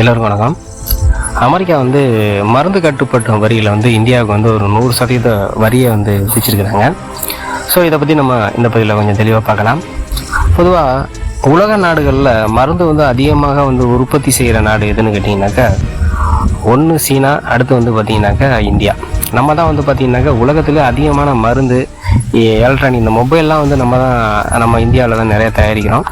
எல்லோருக்கும் வணக்கம். அமெரிக்கா வந்து மருந்து கட்டுப்பட்ட வரியில் வந்து இந்தியாவுக்கு வந்து ஒரு நூறு சதவீத வரியை வந்து விதிச்சிருக்கிறாங்க. ஸோ இதை பற்றி நம்ம இந்த பதிவில் கொஞ்சம் தெளிவாக பார்க்கலாம். பொதுவாக உலக நாடுகளில் மருந்து வந்து அதிகமாக வந்து உற்பத்தி செய்கிற நாடு எதுன்னு கேட்டிங்கனாக்கா ஒன்று சீனா அடுத்து வந்து பார்த்திங்கனாக்கா இந்தியா. நம்ம தான் வந்து பார்த்திங்கனாக்கா உலகத்தில் அதிகமான மருந்து எலக்ட்ரானிக் இந்த மொபைல்லாம் வந்து நம்ம தான் நம்ம இந்தியாவில் தான் நிறைய தயாரிக்கிறோம்.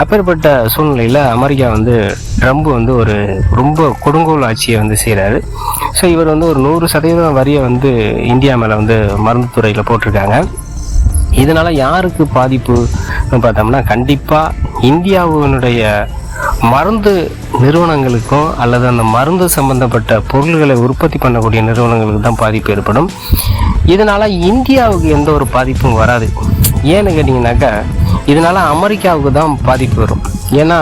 அப்பேற்பட்ட சூழ்நிலையில் அமெரிக்கா வந்து ட்ரம்ப் வந்து ஒரு ரொம்ப கொடுங்கோல் ஆட்சியை வந்து செய்கிறாரு ஸோ இவர் வந்து ஒரு நூறு சதவீதம் வரியை வந்து இந்தியா மேலே வந்து மருந்து துறையில் போட்டிருக்காங்க. இதனால் யாருக்கு பாதிப்பு பார்த்தோம்னா கண்டிப்பாக இந்தியாவினுடைய மருந்து நிறுவனங்களுக்கும் அல்லது அந்த மருந்து சம்பந்தப்பட்ட பொருள்களை உற்பத்தி பண்ணக்கூடிய நிறுவனங்களுக்கு தான் பாதிப்பு ஏற்படும். இதனால் இந்தியாவுக்கு எந்த ஒரு பாதிப்பும் வராது. ஏன்னு கேட்டிங்கனாக்கா இதனால் அமெரிக்காவுக்கு தான் பாதிப்பு வரும். ஏன்னா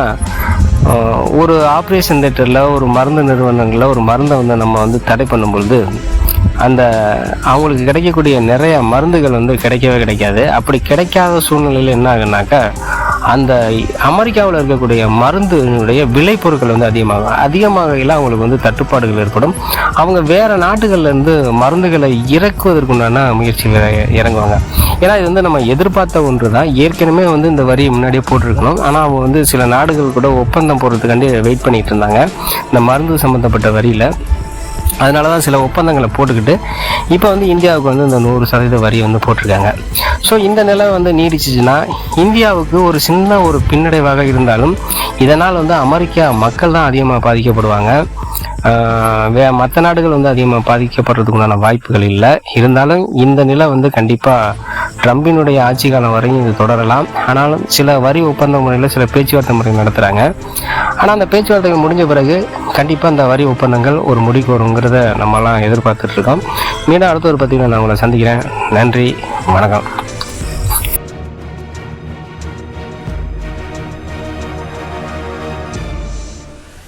ஒரு ஆப்ரேஷன் தேட்டரில் ஒரு மருந்து நிறுவனங்களில் ஒரு மருந்தை வந்து நம்ம வந்து தடை பண்ணும்பொழுது அந்த அவங்களுக்கு கிடைக்கக்கூடிய நிறைய மருந்துகள் வந்து கிடைக்கவே கிடைக்காது. அப்படி கிடைக்காத சூழ்நிலையில் என்ன ஆகுனாக்கா அந்த அமெரிக்காவில் இருக்கக்கூடிய மருந்துடைய விளைபொருட்கள் வந்து அதிகமாகும் அதிகமாகையில் அவங்களுக்கு வந்து தட்டுப்பாடுகள் ஏற்படும். அவங்க வேறு நாட்டுகள்லேருந்து மருந்துகளை இறக்குவதற்குண்டான முயற்சியில் இறங்குவாங்க. ஏன்னா இது வந்து நம்ம எதிர்பார்த்த ஒன்று தான் ஏற்கனவே வந்து இந்த வரி முன்னாடியே போட்டிருக்கணும். ஆனால் அவங்க வந்து சில நாடுகள் கூட ஒப்பந்தம் போடுறதுக்காண்டி வெயிட் பண்ணிகிட்டு இருந்தாங்க. இந்த மருந்து சம்மந்தப்பட்ட வரியில். அதனால தான் சில ஒப்பந்தங்களை போட்டுக்கிட்டு இப்போ வந்து இந்தியாவுக்கு வந்து இந்த நூறு சதவீத வரி வந்து போட்டிருக்காங்க. ஸோ இந்த நிலை வந்து நீடிச்சிச்சுன்னா இந்தியாவுக்கு ஒரு சின்ன ஒரு பின்னடைவாக இருந்தாலும் இதனால் வந்து அமெரிக்கா மக்கள் தான் அதிகமாக பாதிக்கப்படுவாங்க. வே மற்ற நாடுகள் வந்து அதிகமாக பாதிக்கப்படுறதுக்குண்டான வாய்ப்புகள் இல்லை. இருந்தாலும் இந்த நிலை வந்து கண்டிப்பாக ட்ரம்பினுடைய ஆட்சி காலம் வரையும் இது தொடரலாம். ஆனாலும் சில வரி ஒப்பந்த முறையில் சில பேச்சுவார்த்தை முறை நடத்துகிறாங்க ஆனால் அந்த பேச்சுவார்த்தைகள் முடிஞ்ச பிறகு கண்டிப்பாக அந்த வரி ஒப்பந்தங்கள் ஒரு முடிக்கு வருங்கிறத நம்மலாம் எதிர்பார்த்துட்ருக்கோம் மீண்டும் அடுத்த ஒரு பத்தியில் நான் உங்களை சந்திக்கிறேன். நன்றி வணக்கம்.